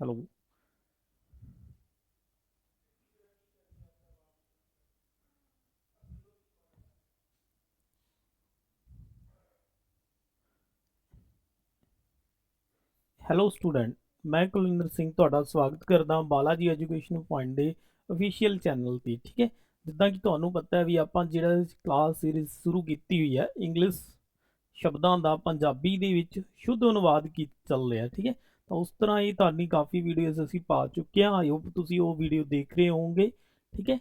Hello. Hello student, ਮੈਂ ਕੁਲਿੰਦਰ ਸਿੰਘ ਤੁਹਾਡਾ ਸਵਾਗਤ ਕਰਦਾ ਹਾਂ ਬਾਲਾਜੀ ਐਜੂਕੇਸ਼ਨ ਪੁਆਇੰਟ ਦੇ ਅਫੀਸ਼ੀਅਲ ਚੈਨਲ ਤੇ, ਠੀਕ ਹੈ? ਜਿੱਦਾਂ ਕਿ ਤੁਹਾਨੂੰ ਪਤਾ ਹੈ ਵੀ ਆਪਾਂ ਜਿਹੜਾ ਕਲਾਸ ਸੀਰੀਜ਼ ਸ਼ੁਰੂ ਕੀਤੀ ਹੋਈ ਹੈ, ਇੰਗਲਿਸ਼ ਸ਼ਬਦਾਂ ਦਾ ਪੰਜਾਬੀ ਦੇ ਵਿੱਚ ਸ਼ੁੱਧ ਅਨੁਵਾਦ ਕੀ ਚੱਲ ਰਿਹਾ, ਠੀਕ ਹੈ? ਤਾਂ ਉਸ ਤਰ੍ਹਾਂ ਹੀ ਤੁਹਾਡੀ ਕਾਫੀ ਵੀਡੀਓਜ਼ ਅਸੀਂ ਪਾ ਚੁੱਕੇ ਹਾਂ। ਆਈ ਹੋਪ ਤੁਸੀਂ ਉਹ ਵੀਡੀਓ ਦੇਖ ਰਹੇ ਹੋਵੋਗੇ, ਠੀਕ ਹੈ?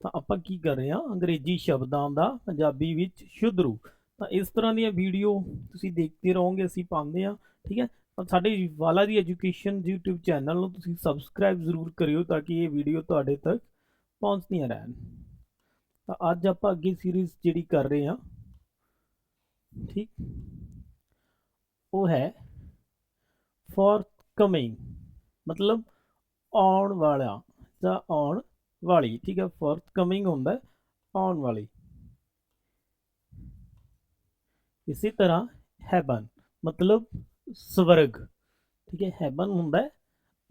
ਤਾਂ ਆਪਾਂ ਕੀ ਕਰ ਰਹੇ ਹਾਂ? ਅੰਗਰੇਜ਼ੀ ਸ਼ਬਦਾਂ ਦਾ ਪੰਜਾਬੀ ਵਿੱਚ ਸ਼ੁੱਧ ਰੂਪ। ਤਾਂ ਇਸ ਤਰ੍ਹਾਂ ਦੀਆਂ ਵੀਡੀਓ ਤੁਸੀਂ ਦੇਖਦੇ ਰਹੋਗੇ, ਅਸੀਂ ਪਾਉਂਦੇ ਹਾਂ, ਠੀਕ ਹੈ? ਤਾਂ ਸਾਡੇ ਵਾਲਾ ਦੀ ਐਜੂਕੇਸ਼ਨ YouTube ਚੈਨਲ ਨੂੰ ਤੁਸੀਂ ਸਬਸਕ੍ਰਾਈਬ ਜ਼ਰੂਰ ਕਰਿਓ ਤਾਂ ਕਿ ਇਹ ਵੀਡੀਓ ਤੁਹਾਡੇ ਤੱਕ ਪਹੁੰਚਦੀਆਂ ਰਹਿਣ। ਤਾਂ ਅੱਜ ਆਪਾਂ ਅੱਗੇ ਸੀਰੀਜ਼ ਜਿਹੜੀ ਕਰ ਰਹੇ ਹਾਂ, ਠੀਕ? ਉਹ ਹੈ ਫੋਰਥਕਮਿੰਗ ਮਤਲਬ ਆਉਣ ਵਾਲਾ, ਜਾਂ ਆਉਣ ਵਾਲੀ, ਠੀਕ ਹੈ ਫੋਰਥਕਮਿੰਗ ਹੁੰਦਾ ਆਉਣ ਵਾਲੀ। ਇਸੇ ਤਰ੍ਹਾਂ ਹੈਵਨ ਮਤਲਬ ਸਵਰਗ, ਠੀਕ ਹੈ ਹੈਵਨ ਹੁੰਦਾ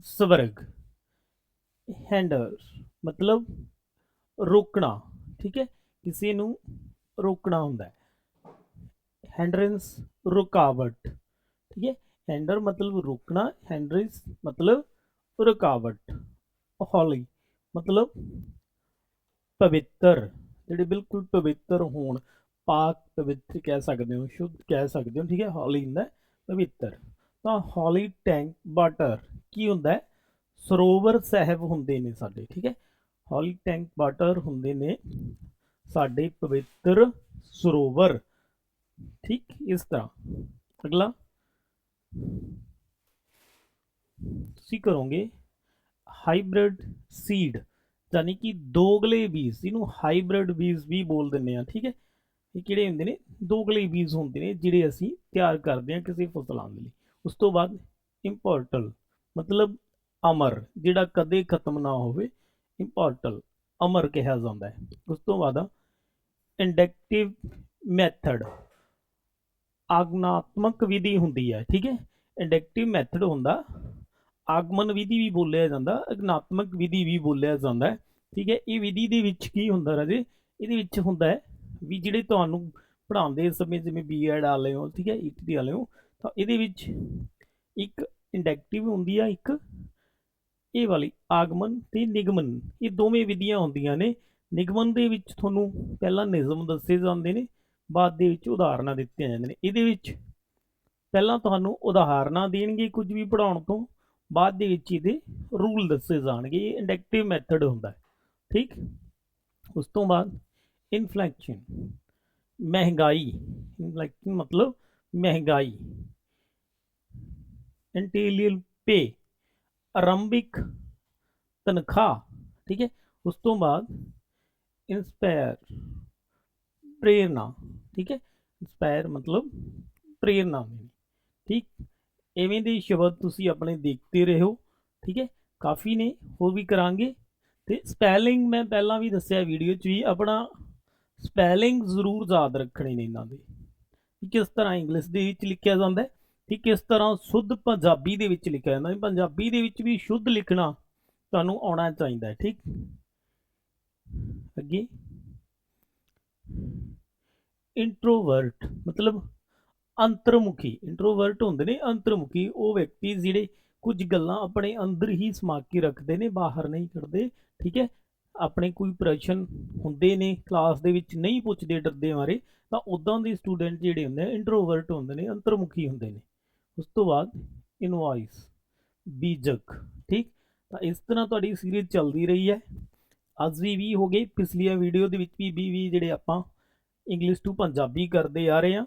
ਸਵਰਗ। ਹੈਂਡਲ ਮਤਲਬ ਰੋਕਣਾ, ਠੀਕ ਹੈ, ਕਿਸੇ ਨੂੰ ਰੋਕਣਾ ਹੁੰਦਾ ਹੈ। ਹੈਂਡਰੈਂਸ ਰੁਕਾਵਟ, ਠੀਕ ਹੈ ਹੈਂਡਰ ਮਤਲਬ ਰੋਕਣਾ ਹੈਂਡਰੈਂਸ ਮਤਲਬ ਰੁਕਾਵਟ ਹੌਲੀ ਮਤਲਬ ਪਵਿੱਤਰ ਜਿਹੜੇ ਬਿਲਕੁਲ ਪਵਿੱਤਰ ਹੋਣ ਪਾਕ ਪਵਿੱਤਰ ਕਹਿ ਸਕਦੇ ਹੋ ਸ਼ੁੱਧ ਕਹਿ ਸਕਦੇ ਹੋ ਠੀਕ ਹੈ ਹੌਲੀ ਹੁੰਦਾ ਪਵਿੱਤਰ ਤਾਂ ਹੌਲੀ ਟੈਂਕ ਵਾਟਰ ਕੀ ਹੁੰਦਾ ਹੈ ਸਰੋਵਰ ਸਾਹਿਬ ਹੁੰਦੇ ਨੇ ਸਾਡੇ ਠੀਕ ਹੈ ਹੌਲੀ ਟੈਂਕ ਵਾਟਰ ਹੁੰਦੇ ਨੇ ਸਾਡੇ ਪਵਿੱਤਰ ਸਰੋਵਰ ਠੀਕ ਇਸ ਤਰ੍ਹਾਂ ਅਗਲਾ ਤੁਸੀਂ ਕਰੋਗੇ ਹਾਈਬ੍ਰਿਡ ਸੀਡ ਯਾਨੀ ਕਿ ਦੋਗਲੇ ਬੀਜ, ਇਹਨੂੰ ਹਾਈਬ੍ਰਿਡ ਬੀਜ ਵੀ ਬੋਲ ਦਿੰਦੇ ਆ ਠੀਕ ਹੈ? ਇਹ ਕਿਹੜੇ ਹੁੰਦੇ ਨੇ? ਦੋਗਲੇ ਬੀਜ ਹੁੰਦੇ ਨੇ, ਜਿਹੜੇ ਅਸੀਂ ਤਿਆਰ ਕਰਦੇ ਹਾਂ ਕਿਸੇ ਫਸਲਾਂ ਦੇ ਲਈ। ਉਸ ਤੋਂ ਬਾਅਦ ਇੰਪੋਰਟਲ ਮਤਲਬ ਅਮਰ, ਜਿਹੜਾ ਕਦੇ ਖਤਮ ਨਾ ਹੋਵੇ ਇੰਪੋਰਟਲ ਅਮਰ ਕਿਹਾ ਜਾਂਦਾ ਹੈ। ਉਸ ਤੋਂ ਬਾਅਦ ਇੰਡਕਟਿਵ ਮੈਥਡ ਆਗਮਨਾਤਮਕ ਵਿਧੀ ਹੁੰਦੀ ਹੈ, ਠੀਕ ਹੈ? ਇੰਡਕਟਿਵ ਮੈਥਡ ਹੁੰਦਾ, ਆਗਮਨ ਵਿਧੀ ਵੀ ਬੋਲਿਆ ਜਾਂਦਾ, ਅਗਨਾਤਮਕ ਵਿਧੀ ਵੀ ਬੋਲਿਆ ਜਾਂਦਾ ਠੀਕ ਹੈ? ਇਹ ਵਿਧੀ ਦੇ ਵਿੱਚ ਕੀ ਹੁੰਦਾ ਰਾਜੇ? ਇਹਦੇ ਵਿੱਚ ਹੁੰਦਾ ਹੈ ਵੀ ਜਿਹੜੇ ਤੁਹਾਨੂੰ ਪੜ੍ਹਾਉਂਦੇ ਸਮੇਂ ਜਿਵੇਂ ਬੀਐਡ ਵਾਲੇ ਹੋ, ਠੀਕ ਹੈ? ਈਟੀ ਵਾਲੇ ਹੋ, ਤਾਂ ਇਹਦੇ ਵਿੱਚ ਇੱਕ ਇੰਡਕਟਿਵ ਹੁੰਦੀ ਆ, ਇੱਕ ਇਹ ਵਾਲੀ, ਆਗਮਨ ਤੇ ਨਿਗਮਨ, ਇਹ ਦੋਵੇਂ ਵਿਧੀਆਂ ਹੁੰਦੀਆਂ ਨੇ। ਨਿਗਮਨ ਦੇ ਵਿੱਚ ਤੁਹਾਨੂੰ ਪਹਿਲਾਂ ਨਿਯਮ ਦੱਸੇ ਜਾਂਦੇ ਨੇ ਬਾਅਦ ਦੇ ਵਿੱਚ ਉਦਾਹਰਨਾਂ ਦਿੱਤੀਆਂ ਜਾਂਦੀਆਂ ਨੇ। ਇਹਦੇ ਵਿੱਚ ਪਹਿਲਾਂ ਤੁਹਾਨੂੰ ਉਦਾਹਰਨਾਂ ਦੇਣਗੇ ਕੁਝ ਵੀ ਪੜਾਉਣ ਤੋਂ, ਬਾਅਦ ਦੇ ਵਿੱਚ ਇਹਦੇ ਰੂਲ ਦੱਸੇ ਜਾਣਗੇ, ਇਹ ਇੰਡਕਟਿਵ ਮੈਥਡ ਹੁੰਦਾ ਹੈ। ਠੀਕ? ਉਸ ਤੋਂ ਬਾਅਦ ਇਨਫਲੈਕਸ਼ਨ ਮਹਿੰਗਾਈ ਇਨਫਲੈਕਸ਼ਨ ਮਤਲਬ ਮਹਿੰਗਾਈ ਇੰਟੀਰੀਅਲ ਪੇ ਆਰੰਭਿਕ ਤਨਖਾਹ, ਠੀਕ ਹੈ? ਉਸ ਤੋਂ ਬਾਅਦ ਇਨਸਪਾਇਰ ਪ੍ਰੇਰਨਾ ਠੀਕ ਹੈ? ਇੰਸਪਾਇਰ ਮਤਲਬ ਪ੍ਰੇਰਨਾ ਦੇਣੀ ਠੀਕ? ਐਵੇਂ ਦੇ ਸ਼ਬਦ ਤੁਸੀਂ ਆਪਣੇ ਦੇਖਦੇ ਰਹੋ। ਠੀਕ ਹੈ? ਕਾਫੀ ਨੇ, ਹੋਰ ਵੀ ਕਰਾਂਗੇ। ਤੇ ਸਪੈਲਿੰਗ ਮੈਂ ਪਹਿਲਾਂ ਵੀ ਦੱਸਿਆ ਵੀਡੀਓ 'ਚ ਵੀ, ਆਪਣਾ ਸਪੈਲਿੰਗ ਜ਼ਰੂਰ ਯਾਦ ਰੱਖਣੇ ਨੇ ਇਹਨਾਂ ਦੇ। ਕਿਸ ਤਰ੍ਹਾਂ ਇੰਗਲਿਸ਼ ਦੇ ਵਿੱਚ ਲਿਖਿਆ ਜਾਂਦਾ ਹੈ। ਤੇ ਕਿਸ ਤਰ੍ਹਾਂ ਸ਼ੁੱਧ ਪੰਜਾਬੀ ਦੇ ਵਿੱਚ ਲਿਖਿਆ ਜਾਂਦਾ ਹੈ। ਪੰਜਾਬੀ ਦੇ ਵਿੱਚ ਵੀ ਸ਼ੁੱਧ ਲਿਖਣਾ ਤੁਹਾਨੂੰ ਆਉਣਾ ਚਾਹੀਦਾ ਹੈ। ਠੀਕ? ਅੱਗੇ। ਇੰਟਰੋਵਰਟ ਮਤਲਬ ਅੰਤਰਮੁਖੀ ਇੰਟਰੋਵਰਟ ਹੁੰਦੇ ਨੇ ਅੰਤਰਮੁਖੀ, ਉਹ ਵਿਅਕਤੀ ਜਿਹੜੇ ਕੁਝ ਗੱਲਾਂ ਆਪਣੇ ਅੰਦਰ ਹੀ ਸਮਾ ਕੇ ਰੱਖਦੇ ਨੇ, ਬਾਹਰ ਨਹੀਂ ਕੱਢਦੇ, ਠੀਕ ਹੈ? ਆਪਣੇ ਕੋਈ ਪ੍ਰਸ਼ਨ ਹੁੰਦੇ ਨੇ ਕਲਾਸ ਦੇ ਵਿੱਚ ਨਹੀਂ ਪੁੱਛਦੇ ਡਰਦੇ ਮਾਰੇ, ਤਾਂ ਉਦਾਂ ਦੇ ਸਟੂਡੈਂਟ ਜਿਹੜੇ ਹੁੰਦੇ ਨੇ ਇੰਟਰੋਵਰਟ ਹੁੰਦੇ ਨੇ, ਅੰਤਰਮੁਖੀ ਹੁੰਦੇ ਨੇ। ਉਸ ਤੋਂ ਬਾਅਦ ਇਨਵਾਇਸ ਬੀਜਕ, ਠੀਕ? ਤਾਂ ਇਸ ਤਰ੍ਹਾਂ ਤੁਹਾਡੀ ਸੀਰੀਜ਼ ਚੱਲਦੀ ਰਹੀ ਹੈ। ਅੱਜ ਵੀ 20 ਹੋ ਗਏ ਪਿਛਲੀਆਂ ਵੀਡੀਓ ਦੇ ਵਿੱਚ ਵੀ 20 20 ਜਿਹੜੇ ਆਪਾਂ ਇੰਗਲਿਸ਼ ਟੂ ਪੰਜਾਬੀ ਕਰਦੇ ਆ ਰਹੇ ਹਾਂ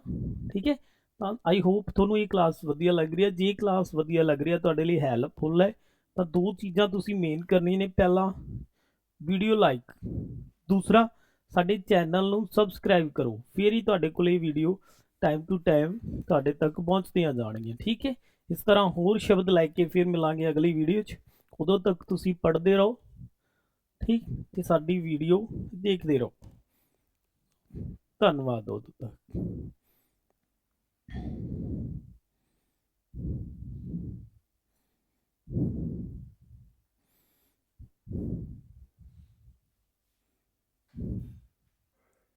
ਠੀਕ ਹੈ? ਤਾਂ ਆਈ ਹੋਪ ਤੁਹਾਨੂੰ ਇਹ ਕਲਾਸ ਵਧੀਆ ਲੱਗ ਰਹੀ ਹੈ। ਜੇ ਕਲਾਸ ਵਧੀਆ ਲੱਗ ਰਹੀ ਹੈ, ਤੁਹਾਡੇ ਲਈ ਹੈਲਪਫੁਲ ਹੈ, ਤਾਂ ਦੋ ਚੀਜ਼ਾਂ ਤੁਸੀਂ ਮੇਨ ਕਰਨੀਆਂ ਨੇ। ਪਹਿਲਾ ਵੀਡੀਓ ਲਾਈਕ ਦੂਸਰਾ, ਸਾਡੇ ਚੈਨਲ ਨੂੰ ਸਬਸਕ੍ਰਾਈਬ ਕਰੋ। ਫਿਰ ਹੀ ਤੁਹਾਡੇ ਕੋਲ ਇਹ ਵੀਡੀਓ ਟਾਈਮ ਟੂ ਟਾਈਮ ਤੁਹਾਡੇ ਤੱਕ ਪਹੁੰਚਦੀਆਂ ਜਾਣਗੀਆਂ, ਠੀਕ ਹੈ? ਇਸ ਤਰ੍ਹਾਂ ਹੋਰ ਸ਼ਬਦ ਲੈ ਕੇ ਫਿਰ ਮਿਲਾਂਗੇ ਅਗਲੀ ਵੀਡੀਓ 'ਚ। ਉਦੋਂ ਤੱਕ ਤੁਸੀਂ ਪੜ੍ਹਦੇ ਰਹੋ, ਠੀਕ? ਤੇ ਸਾਡੀ ਵੀਡੀਓ ਦੇਖਦੇ ਰਹੋ। ਧੰਨਵਾਦ ਉਦੋਂ